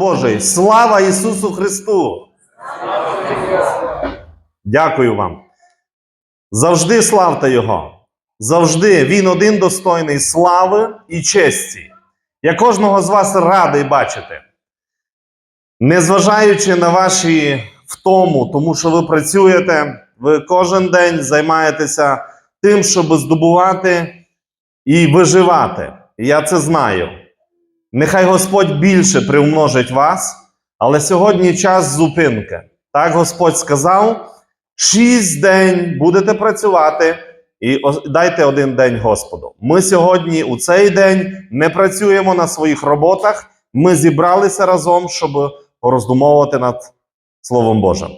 Божий. Слава Ісусу Христу! Дякую вам. Завжди славте Його. Завжди Він один достойний слави і честі. Я кожного з вас радий бачити. Незважаючи на ваші втому, тому що ви працюєте, ви кожен день займаєтеся тим, щоб здобувати і виживати. Я це знаю. Нехай Господь більше приумножить вас, але сьогодні час зупинки. Так Господь сказав: шість день будете працювати і дайте один день Господу. Ми сьогодні у цей день не працюємо на своїх роботах. Ми зібралися разом, щоб пороздумовувати над Словом Божим.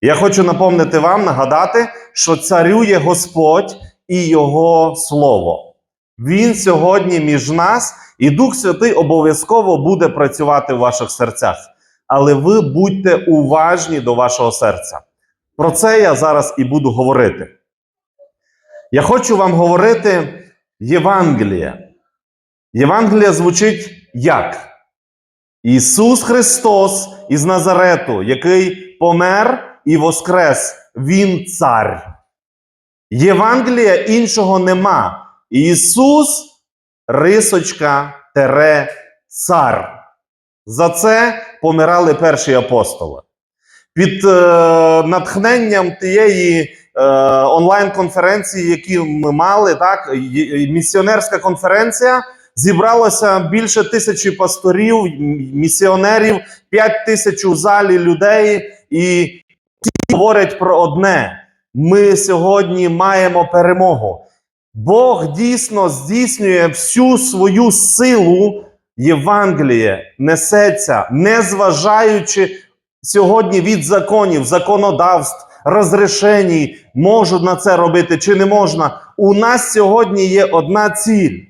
Я хочу напомнити вам, нагадати, що царює Господь і Його Слово. Він сьогодні між нас, і Дух Святий обов'язково буде працювати в ваших серцях. Але ви будьте уважні до вашого серця. Про це я зараз і буду говорити. Я хочу вам говорити Євангеліє. Євангеліє звучить як? Ісус Христос із Назарету, який помер і воскрес, Він цар. Євангелія іншого нема. Ісус рисочка тере цар. За це помирали перші апостоли. Під е, натхненням тієї е, онлайн-конференції, які ми мали, так, місіонерська конференція, зібралося більше тисячі пасторів, місіонерів, п'ять тисяч у залі людей, і ті говорять про одне: ми сьогодні маємо перемогу. Бог дійсно здійснює всю свою силу. Євангеліє несеться, незважаючи сьогодні від законів, законодавств, розрішень, можуть на це робити чи не можна. У нас сьогодні є одна ціль.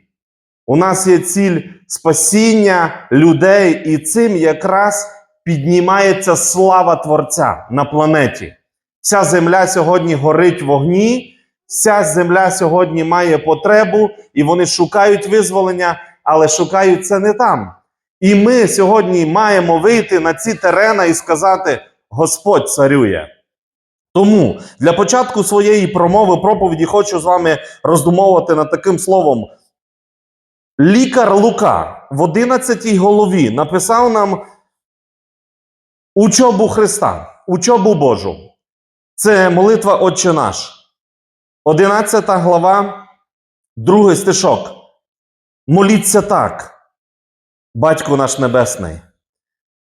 У нас є ціль спасіння людей, і цим якраз піднімається слава Творця на планеті. Вся земля сьогодні горить вогні, вся земля сьогодні має потребу, і вони шукають визволення, але шукають це не там. І ми сьогодні маємо вийти на ці терена і сказати: Господь царює. Тому для початку своєї промови проповіді хочу з вами роздумовувати над таким словом. Лікар Лука в 11 голові написав нам учобу Христа, учобу Божу. Це молитва Отче наш. 11 глава, другий стишок. Моліться так. Батько наш Небесний,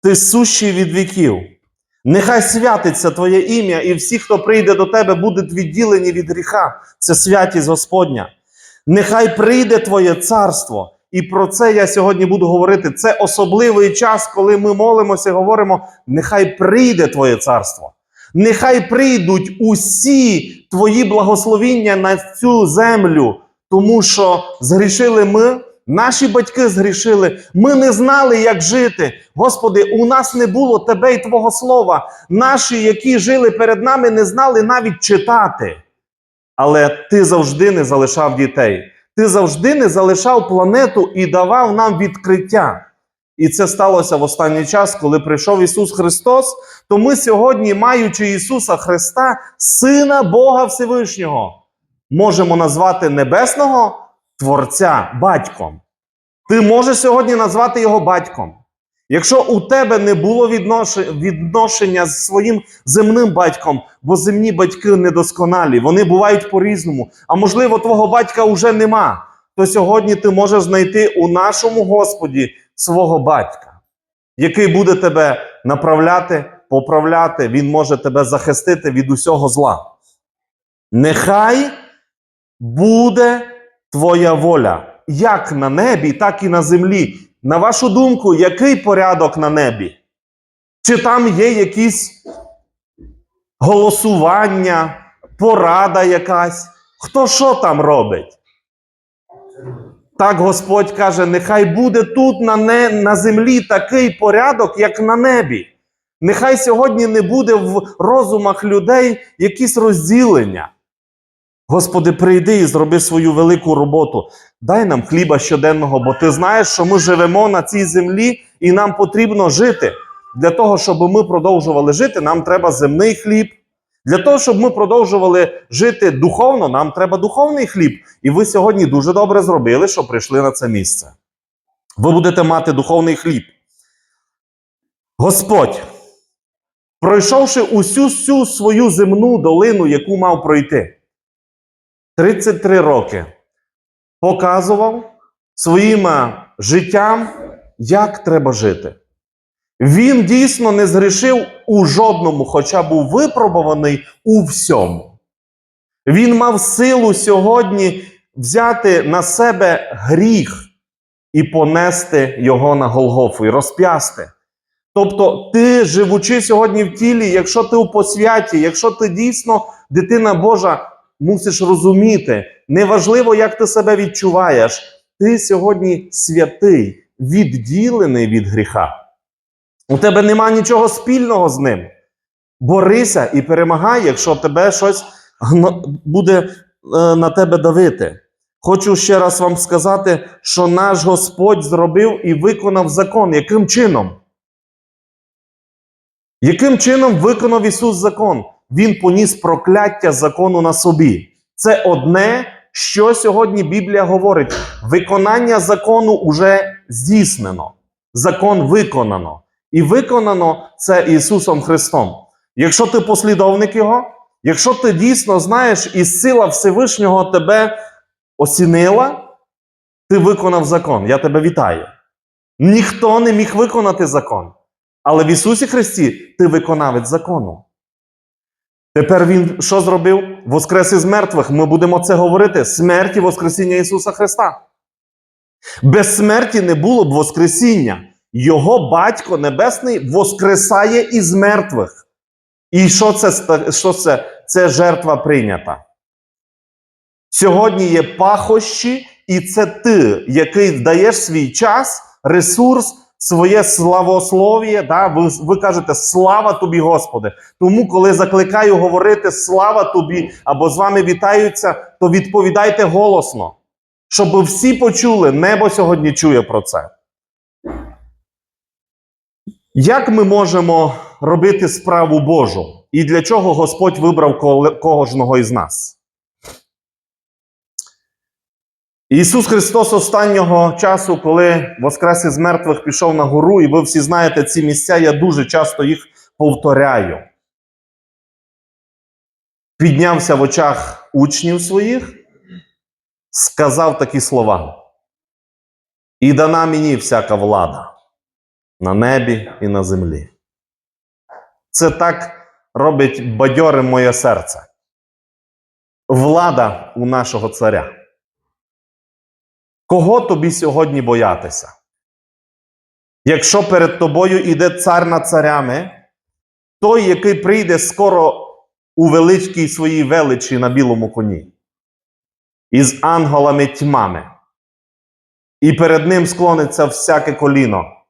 Ти сущий від віків. Нехай святиться Твоє ім'я, і всі, хто прийде до Тебе, будуть відділені від гріха. Це святість Господня. Нехай прийде Твоє царство. І про це я сьогодні буду говорити. Це особливий час, коли ми молимося і говоримо: нехай прийде Твоє царство. Нехай прийдуть усі Твої благословіння на цю землю, тому що згрішили ми. Наші батьки згрішили, ми не знали, як жити. Господи, у нас не було Тебе і Твого слова. Наші, які жили перед нами, не знали навіть читати. Але Ти завжди не залишав дітей. Ти завжди не залишав планету і давав нам відкриття. І це сталося в останній час, коли прийшов Ісус Христос. То ми сьогодні, маючи Ісуса Христа, Сина Бога Всевишнього, можемо назвати Небесного Творця батьком. Ти можеш сьогодні назвати його батьком. Якщо у тебе не було відношення з своїм земним батьком, бо земні батьки недосконалі, вони бувають по-різному, а можливо, твого батька вже нема, то сьогодні ти можеш знайти у нашому Господі свого батька, який буде тебе направляти, поправляти, він може тебе захистити від усього зла. Нехай буде твоя воля, як на небі, так і на землі. На вашу думку, який порядок на небі? Чи там є якісь голосування, порада якась? Хто що там робить? Так Господь каже: нехай буде тут на, не, на землі такий порядок, як на небі. Нехай сьогодні не буде в розумах людей якісь розділення. Господи, прийди і зроби свою велику роботу. Дай нам хліба щоденного, бо ти знаєш, що ми живемо на цій землі і нам потрібно жити. Для того, щоб ми продовжували жити, нам треба земний хліб. Для того, щоб ми продовжували жити духовно, нам треба духовний хліб. І ви сьогодні дуже добре зробили, що прийшли на це місце. Ви будете мати духовний хліб. Господь, пройшовши усю всю свою земну долину, яку мав пройти, 33 роки показував своїм е, життям, як треба жити. Він дійсно не згрішив у жодному, хоча був випробуваний у всьому. Він мав силу сьогодні взяти на себе гріх і понести його на Голгофу і розп'ясти. Тобто, ти, живучи сьогодні в тілі, якщо ти у посвяті, якщо ти дійсно дитина Божа, мусиш розуміти, неважливо, як ти себе відчуваєш, ти сьогодні святий, відділений від гріха. У тебе нема нічого спільного з ним. Борися і перемагай, якщо тебе щось буде е, на тебе давити. Хочу ще раз вам сказати, що наш Господь зробив і виконав закон. Яким чином? Яким чином виконав Ісус закон? Він поніс прокляття закону на собі. Це одне, що сьогодні Біблія говорить. Виконання закону вже здійснено. Закон виконано. І виконано це Ісусом Христом. Якщо ти послідовник Його, якщо ти дійсно знаєш, і сила Всевишнього тебе осінила, ти виконав закон. Я тебе вітаю. Ніхто не міг виконати закон. Але в Ісусі Христі ти виконавець закону. Тепер Він що зробив? Воскрес із мертвих. Ми будемо це говорити. Смерть і Воскресіння Ісуса Христа. Без смерті не було б Воскресіння. Його Батько Небесний воскресає із мертвих. І що це? що це? Це жертва прийнята. Сьогодні є пахощі, і це ти, який даєш свій час, ресурс, своє славослов'я. Да? Ви, ви кажете слава тобі, Господи. Тому, коли закликаю говорити слава тобі або з вами вітаються, то відповідайте голосно, щоб всі почули, небо сьогодні чує про це. Як ми можемо робити справу Божу? І для чого Господь вибрав кожного із нас? Ісус Христос останнього часу, коли Воскрес із мертвих пішов на гору, і ви всі знаєте ці місця, я дуже часто їх повторяю. Піднявся в очах учнів своїх, сказав такі слова: І дана мені всяка влада на небі і на землі. Це так робить бадьорим моє серце. Влада у нашого царя. Кого тобі сьогодні боятися? Якщо перед тобою іде цар над царями, той, який прийде скоро у величкій своїй величі на білому коні, із ангелами тьмами, і перед ним склониться всяке коліно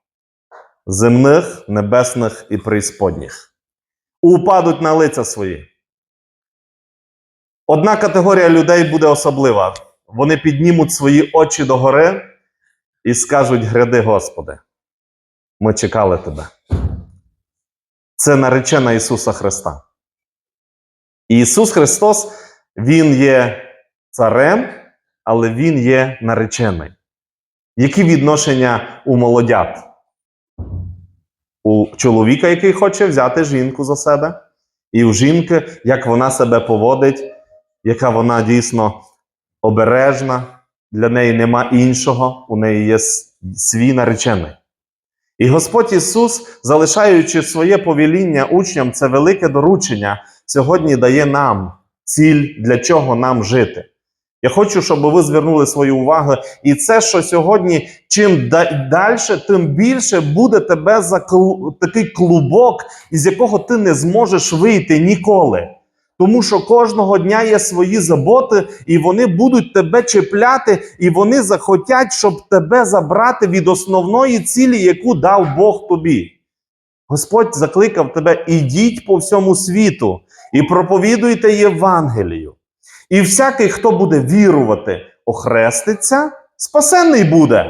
земних, небесних і преісподніх. Упадуть на лиця свої. Одна категорія людей буде особлива. Вони піднімуть свої очі догори і скажуть: Гряди, Господи, ми чекали Тебе. Це наречена Ісуса Христа. І Ісус Христос, Він є царем, але Він є наречений. Які відношення у молодят? У чоловіка, який хоче взяти жінку за себе, і у жінки, як вона себе поводить, яка вона дійсно обережна, для неї нема іншого, у неї є свій наречений. І Господь Ісус, залишаючи своє повеління учням, це велике доручення, сьогодні дає нам ціль, для чого нам жити. Я хочу, щоб ви звернули свою увагу, і це, що сьогодні, чим далі, тим більше буде тебе заклу- такий клубок, із якого ти не зможеш вийти ніколи. Тому що кожного дня є свої заботи, і вони будуть тебе чіпляти, і вони захотять, щоб тебе забрати від основної цілі, яку дав Бог тобі. Господь закликав тебе: ідіть по всьому світу і проповідуйте Євангелію. І всякий, хто буде вірувати, охреститься, спасенний буде.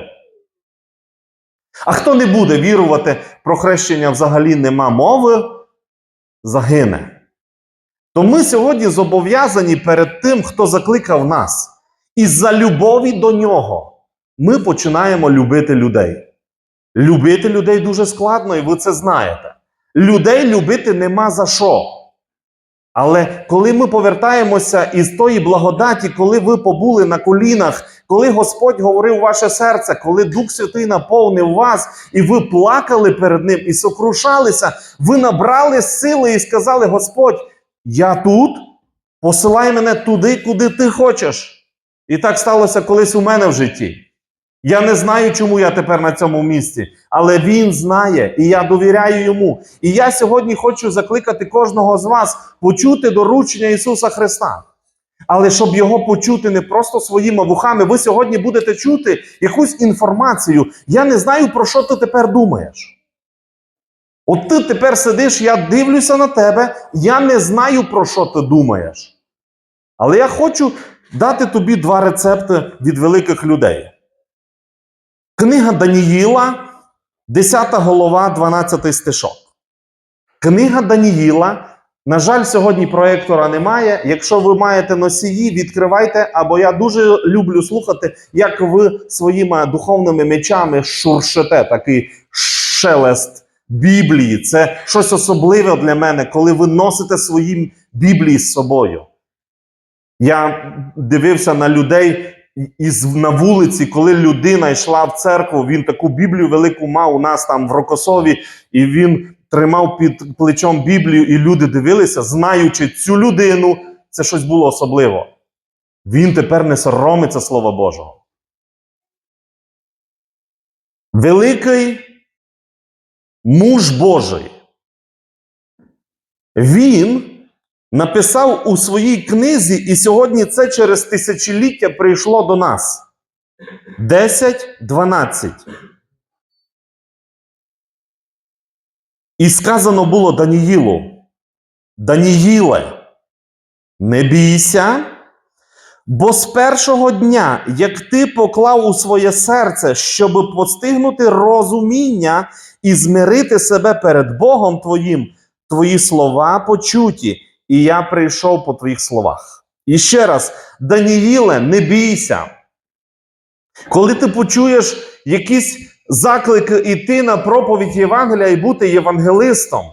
А хто не буде вірувати, про хрещення взагалі нема мови, загине. То ми сьогодні зобов'язані перед тим, хто закликав нас. І за любові до нього ми починаємо любити людей. Любити людей дуже складно, і ви це знаєте. Людей любити нема за що. Але коли ми повертаємося із тої благодаті, коли ви побули на колінах, коли Господь говорив ваше серце, коли Дух Святий наповнив вас, і ви плакали перед Ним і сокрушалися, ви набрали сили і сказали: Господь, я тут, посилай мене туди, куди ти хочеш. І так сталося колись у мене в житті. Я не знаю, чому я тепер на цьому місці, але він знає, і я довіряю йому. І я сьогодні хочу закликати кожного з вас почути доручення Ісуса Христа. Але щоб його почути не просто своїми вухами, ви сьогодні будете чути якусь інформацію. Я не знаю, про що ти тепер думаєш. От ти тепер сидиш, я дивлюся на тебе, я не знаю, про що ти думаєш. Але я хочу дати тобі два рецепти від великих людей. Книга Даніїла, 10 голова, 12 стишок. Книга Даніїла. На жаль, сьогодні проєктора немає. Якщо ви маєте носії, відкривайте, або я дуже люблю слухати, як ви своїми духовними мечами шуршете такий шелест Біблії. Це щось особливе для мене, коли ви носите свої Біблії з собою. Я дивився на людей із на вулиці, коли людина йшла в церкву, він таку Біблію велику мав у нас там в Рокосові, і він тримав під плечом Біблію, і люди дивилися, знаючи цю людину, це щось було особливо. Він тепер не соромиться Слова Божого. Великий муж Божий. Він написав у своїй книзі, і сьогодні це через тисячоліття прийшло до нас. 10-12. І сказано було Даніїлу: Даніїле, не бійся, бо з першого дня, як ти поклав у своє серце, щоб постигнути розуміння і змирити себе перед Богом твоїм, твої слова почуті, і я прийшов по твоїх словах. І ще раз, Даніїле, не бійся. Коли ти почуєш якісь заклики йти на проповідь Євангелія і бути євангелистом,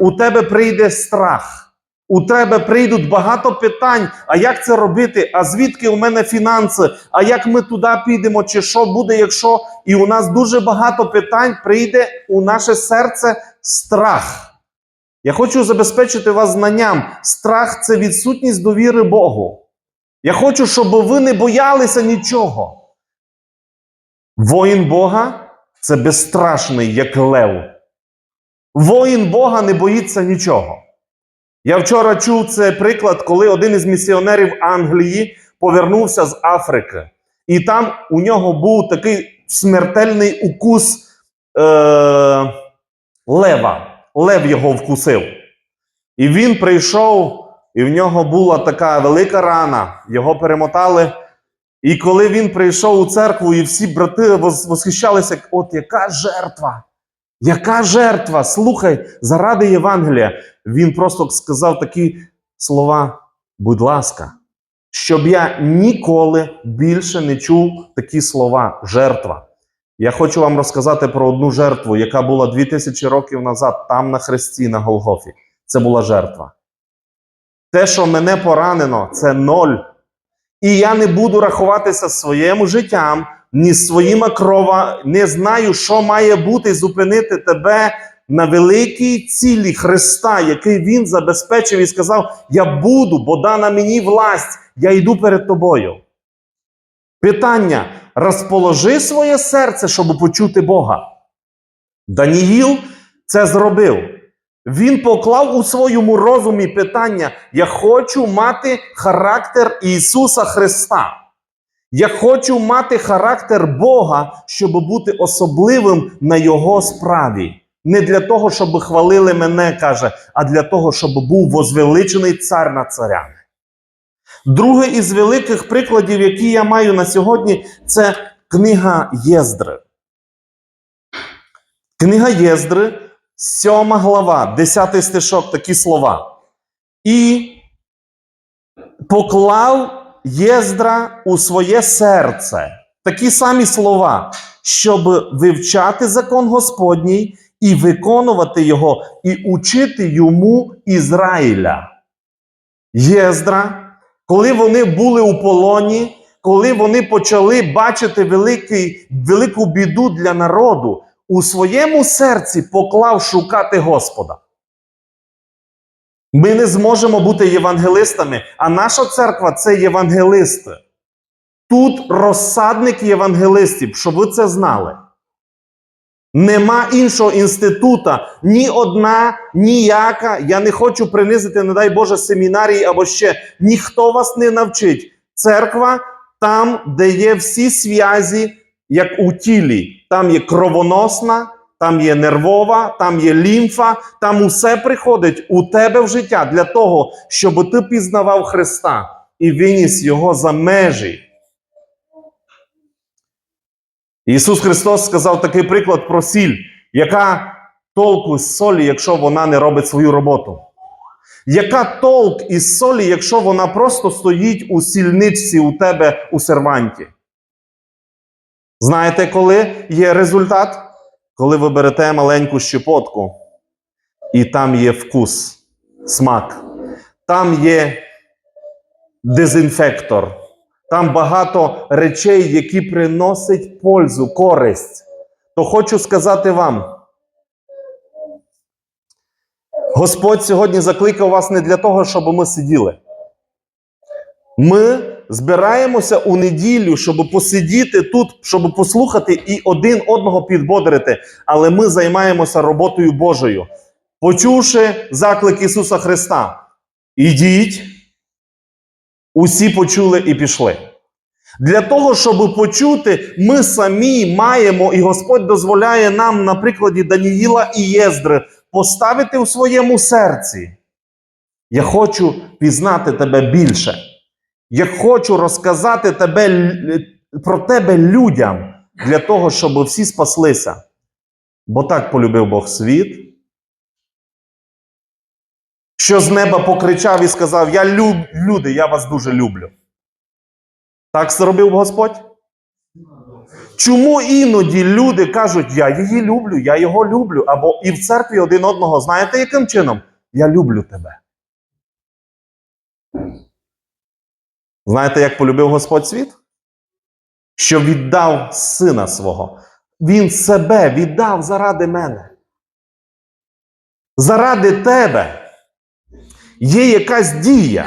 у тебе прийде страх. У тебе прийдуть багато питань. А як це робити? А звідки у мене фінанси? А як ми туди підемо? Чи що буде, якщо і у нас дуже багато питань прийде у наше серце страх. Я хочу забезпечити вас знанням. Страх це відсутність довіри Богу. Я хочу, щоб ви не боялися нічого. Воїн Бога це безстрашний, як лев. Воїн Бога не боїться нічого. Я вчора чув цей приклад, коли один із місіонерів Англії повернувся з Африки, і там у нього був такий смертельний укус е- лева. Лев його вкусив. І він прийшов, і в нього була така велика рана, його перемотали. І коли він прийшов у церкву, і всі брати восхищалися, от яка жертва! Яка жертва? Слухай, заради Євангелія. Він просто сказав такі слова: будь ласка, щоб я ніколи більше не чув такі слова жертва. Я хочу вам розказати про одну жертву, яка була 2000 років назад, там на хресті, на Голгофі. Це була жертва. Те, що мене поранено, це ноль. І я не буду рахуватися своїм життям, ні своїми крова, не знаю, що має бути зупинити тебе на великій цілі Христа, який Він забезпечив і сказав: Я буду, бо дана мені власть, я йду перед тобою. Питання: розположи своє серце, щоб почути Бога. Даніїл це зробив. Він поклав у своєму розумі питання: Я хочу мати характер Ісуса Христа. Я хочу мати характер Бога, щоб бути особливим на Його справі. Не для того, щоб хвалили мене, каже, а для того, щоб був возвеличений цар над царями. Другий із великих прикладів, які я маю на сьогодні, це книга Єздри. Книга Єздри, сьома глава, 10 стишок, такі слова. І поклав Єздра у своє серце. Такі самі слова, щоб вивчати закон Господній і виконувати його, і учити йому Ізраїля. Єздра, коли вони були у полоні, коли вони почали бачити великий, велику біду для народу, у своєму серці поклав шукати Господа. Ми не зможемо бути євангелистами, а наша церква це євангелисти. Тут розсадник євангелистів, щоб ви це знали. Нема іншого інститута, ні одна, ніяка. Я не хочу принизити, не дай Боже, семінарії або ще. Ніхто вас не навчить. Церква там, де є всі зв'язі, як у тілі. Там є кровоносна, там є нервова, там є лімфа, там усе приходить у тебе в життя для того, щоб ти пізнавав Христа і виніс Його за межі. Ісус Христос сказав такий приклад про сіль, яка толку з солі, якщо вона не робить свою роботу. Яка толк із солі, якщо вона просто стоїть у сільничці у тебе у серванті? Знаєте, коли є результат? Коли ви берете маленьку щепотку, і там є вкус, смак, там є дезінфектор, там багато речей, які приносять пользу, користь. То хочу сказати вам. Господь сьогодні закликав вас не для того, щоб ми сиділи. Ми збираємося у неділю, щоб посидіти тут, щоб послухати і один одного підбодрити. Але ми займаємося роботою Божою, почувши заклик Ісуса Христа. Ідіть, усі почули і пішли. Для того, щоб почути, ми самі маємо, і Господь дозволяє нам, на прикладі Даніїла і Єздри, поставити у своєму серці. Я хочу пізнати тебе більше. Я хочу розказати тебе, про тебе людям для того, щоб всі спаслися. Бо так полюбив Бог світ, що з неба покричав і сказав: Я люб, люди, я вас дуже люблю. Так зробив Господь? Чому іноді люди кажуть, я її люблю, я його люблю, або і в церкві один одного, знаєте, яким чином? Я люблю тебе. Знаєте, як полюбив Господь світ? Що віддав сина свого. Він себе віддав заради мене. Заради тебе. Є якась дія.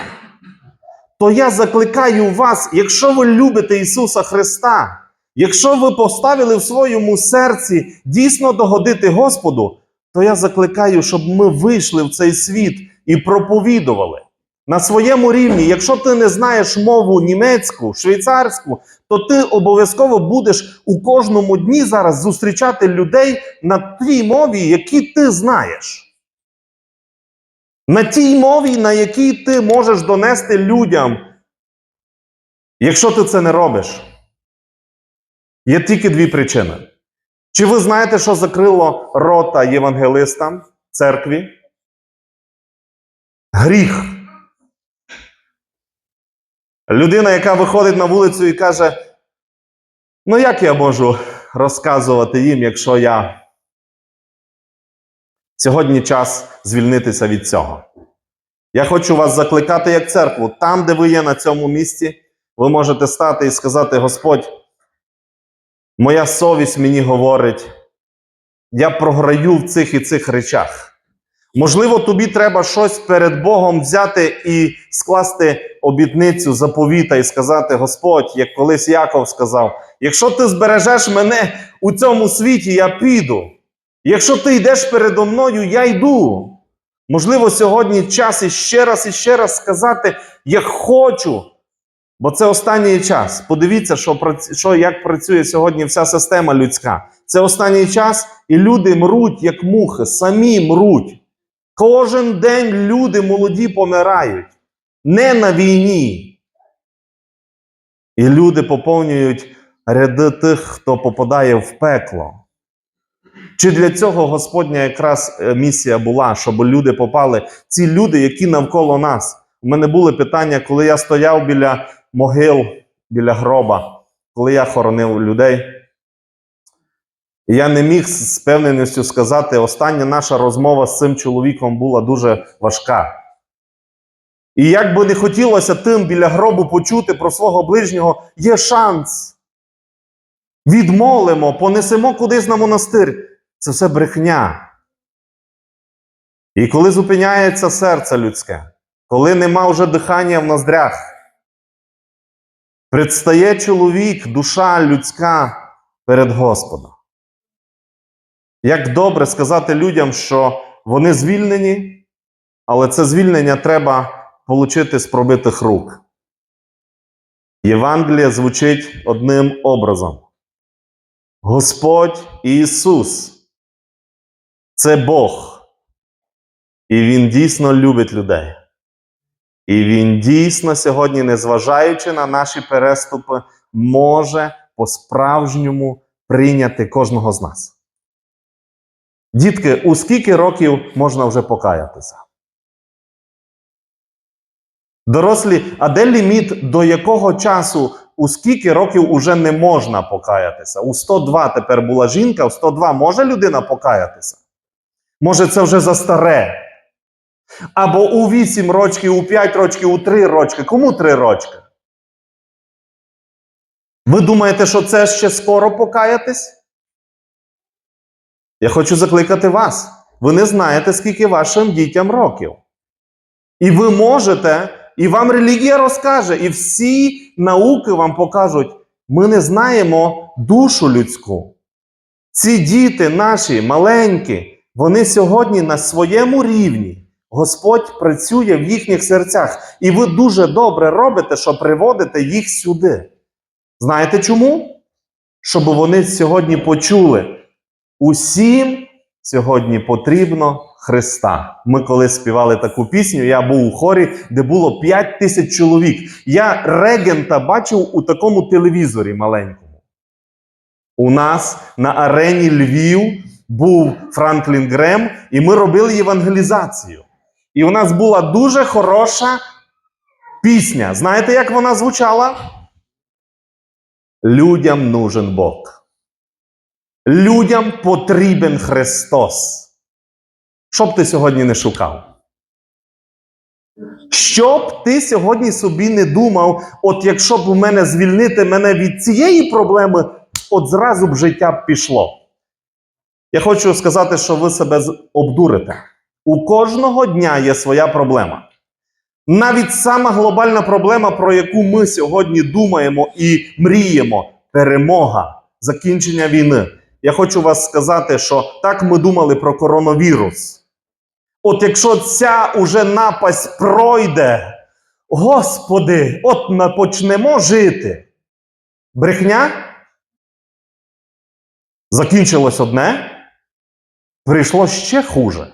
То я закликаю вас, якщо ви любите Ісуса Христа, якщо ви поставили в своєму серці дійсно догодити Господу, то я закликаю, щоб ми вийшли в цей світ і проповідували на своєму рівні. Якщо ти не знаєш мову німецьку, швейцарську, то ти обов'язково будеш у кожному дні зараз зустрічати людей на тій мові, які ти знаєш. На тій мові, на якій ти можеш донести людям. Якщо ти це не робиш, є тільки дві причини. Чи ви знаєте, що закрило рота євангелистам церкві? Гріх. Людина, яка виходить на вулицю і каже: Ну, як я можу розказувати їм, якщо я Сьогодні час звільнитися від цього. Я хочу вас закликати як церкву. Там, де ви є на цьому місці, ви можете стати і сказати: Господь, моя совість мені говорить, я програю в цих і цих речах. Можливо, тобі треба щось перед Богом взяти і скласти обітницю заповіта і сказати: Господь, як колись Яков сказав: якщо ти збережеш мене у цьому світі, я піду. Якщо ти йдеш передо мною, я йду. Можливо, сьогодні час іще раз і ще раз сказати: Я хочу. Бо це останній час. Подивіться, що, що, як працює сьогодні вся система людська. Це останній час, і люди мруть, як мухи, самі мруть. Кожен день люди молоді помирають. Не на війні, І люди поповнюють ряди тих, хто попадає в пекло. Чи для цього Господня якраз е, місія була, щоб люди попали, ці люди, які навколо нас. У мене були питання, коли я стояв біля могил, біля гроба, коли я хоронив людей. Я не міг з певненістю сказати, остання наша розмова з цим чоловіком була дуже важка. І як би не хотілося тим біля гробу почути про свого ближнього, є шанс. Відмолимо, понесемо кудись на монастир. Це все брехня. І коли зупиняється серце людське, коли нема вже дихання в ноздрях, предстає чоловік, душа людська перед Господом. Як добре сказати людям, що вони звільнені, але це звільнення треба отримати з пробитих рук. Євангеліє звучить одним образом. Господь Ісус це Бог. І Він дійсно любить людей. І Він дійсно сьогодні, незважаючи на наші переступи, може по-справжньому прийняти кожного з нас. Дітки, у скільки років можна вже покаятися? Дорослі, а де ліміт, до якого часу, у скільки років уже не можна покаятися? У 102 тепер була жінка, у 102 може людина покаятися? Може, це вже за старе? Або у 8 років, у 5 років, у 3 рочки. Кому 3 рочки? Ви думаєте, що це ще скоро покаятись? Я хочу закликати вас. Ви не знаєте, скільки вашим дітям років. І ви можете, і вам релігія розкаже, і всі науки вам покажуть, ми не знаємо душу людську. Ці діти наші маленькі, вони сьогодні на своєму рівні. Господь працює в їхніх серцях. І ви дуже добре робите, що приводите їх сюди. Знаєте чому? Щоб вони сьогодні почули. Усім сьогодні потрібно Христа. Ми коли співали таку пісню, я був у хорі, де було 5 тисяч чоловік. Я регента бачив у такому телевізорі маленькому. У нас на арені Львів був Франклін Грем, і ми робили євангелізацію. І у нас була дуже хороша пісня. Знаєте, як вона звучала? Людям нужен Бог. Людям потрібен Христос. Що б ти сьогодні не шукав? Що б ти сьогодні собі не думав, от якщо б у мене звільнити мене від цієї проблеми, от зразу б життя пішло. Я хочу сказати, що ви себе обдурите. У кожного дня є своя проблема. Навіть сама глобальна проблема, про яку ми сьогодні думаємо і мріємо перемога, закінчення війни. Я хочу вас сказати, що так ми думали про коронавірус. От якщо ця уже напасть пройде, Господи, от ми почнемо жити. Брехня? Закінчилось одне, прийшло ще хуже.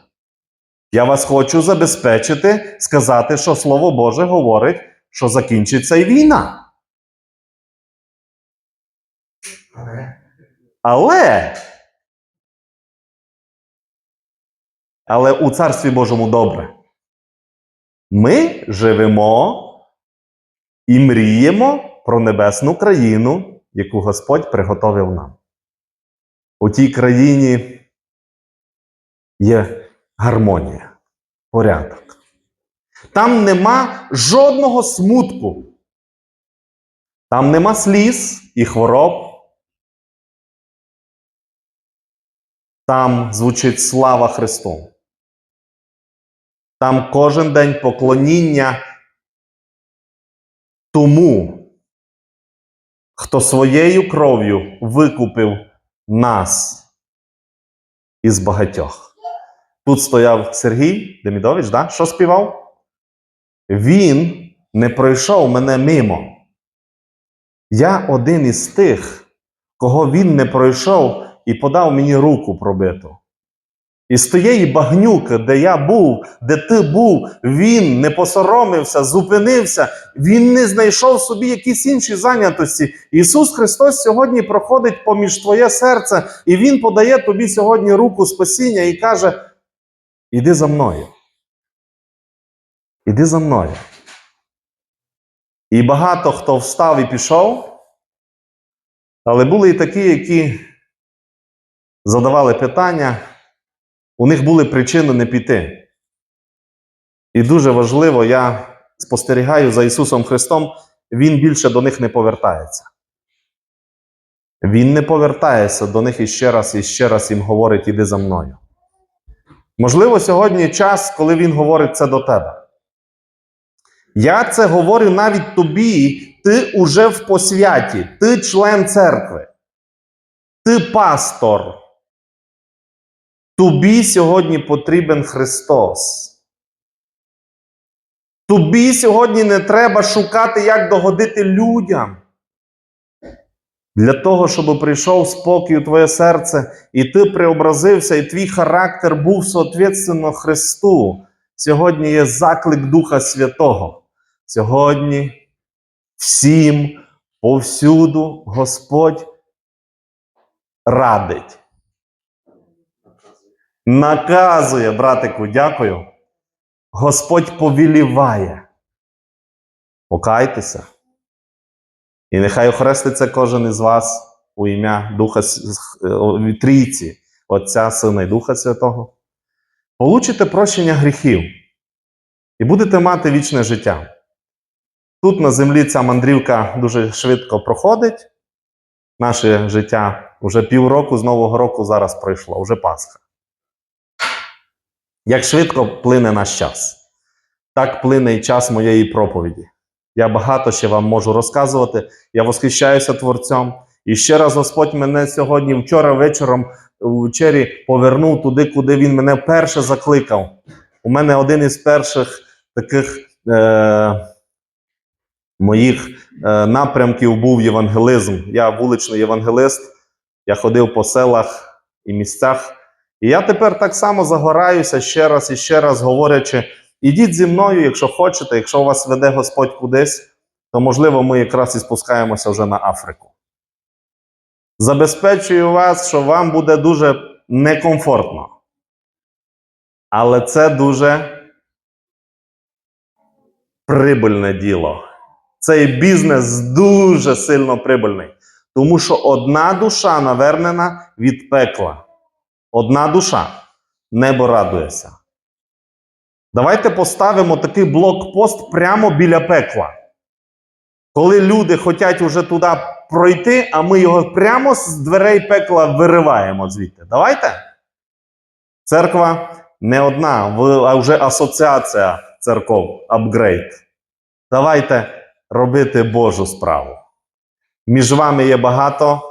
Я вас хочу забезпечити, сказати, що Слово Боже говорить, що закінчиться і війна. Але. Але у Царстві Божому добре. Ми живемо і мріємо про небесну країну, яку Господь приготовив нам. У тій країні є гармонія, порядок. Там нема жодного смутку. Там нема сліз і хвороб. Там звучить слава Христу. Там кожен день поклоніння тому, хто своєю кров'ю викупив нас із багатьох. Тут стояв Сергій Демідович, да? що співав? Він не пройшов мене мимо. Я один із тих, кого він не пройшов і подав мені руку пробиту. І з тієї багнюки, де я був, де ти був, він не посоромився, зупинився, він не знайшов собі якісь інші зайнятості. Ісус Христос сьогодні проходить поміж твоє серце, і Він подає тобі сьогодні руку спасіння і каже: Іди за мною. Іди за мною. І багато хто встав і пішов, але були і такі, які задавали питання, у них були причини не піти. І дуже важливо, я спостерігаю за Ісусом Христом, Він більше до них не повертається. Він не повертається до них іще раз і ще раз їм говорить: іди за мною. Можливо, сьогодні час, коли Він говорить це до тебе. Я це говорю навіть тобі, ти уже в посвяті, ти член церкви, ти пастор. Тобі сьогодні потрібен Христос. Тобі сьогодні не треба шукати, як догодити людям. Для того, щоб прийшов спокій у твоє серце, і ти преобразився, і твій характер був соответственно Христу. Сьогодні є заклик Духа Святого. Сьогодні всім, повсюду Господь радить. Наказує, братику, дякую. Господь повіліває. Покайтеся. І нехай охреститься кожен із вас у ім'я Духа е, Трійці, Отця, Сина і Духа Святого. Получите прощення гріхів і будете мати вічне життя. Тут на землі ця мандрівка дуже швидко проходить. Наше життя вже півроку з Нового року зараз пройшло, вже Пасха. Як швидко плине наш час, так плине і час моєї проповіді. Я багато ще вам можу розказувати. Я восхищаюся Творцем. І ще раз Господь мене сьогодні, вчора вечором, ввечері повернув туди, куди Він мене перше закликав. У мене один із перших таких е, моїх е, напрямків був євангелизм. Я вуличний євангелист, я ходив по селах і місцях. І я тепер так само загораюся ще раз і ще раз говорячи: ідіть зі мною, якщо хочете, якщо вас веде Господь кудись, то можливо ми якраз і спускаємося вже на Африку. Забезпечую вас, що вам буде дуже некомфортно. Але це дуже прибильне діло. Цей бізнес дуже сильно прибильний. Тому що одна душа навернена від пекла. Одна душа. Небо радується. Давайте поставимо такий блокпост прямо біля пекла. Коли люди хочуть уже туди пройти, а ми його прямо з дверей пекла вириваємо звідти. Давайте. Церква не одна, а вже асоціація церков, апгрейд. Давайте робити Божу справу. Між вами є багато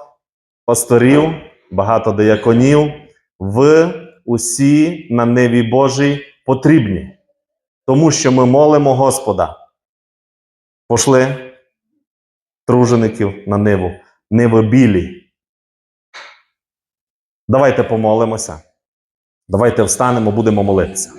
пасторів, багато дияконів. Ви усі на ниві Божій потрібні, тому що ми молимо Господа. Пошли тружеників на ниву, ниви білі. Давайте помолимося. Давайте встанемо, будемо молитися.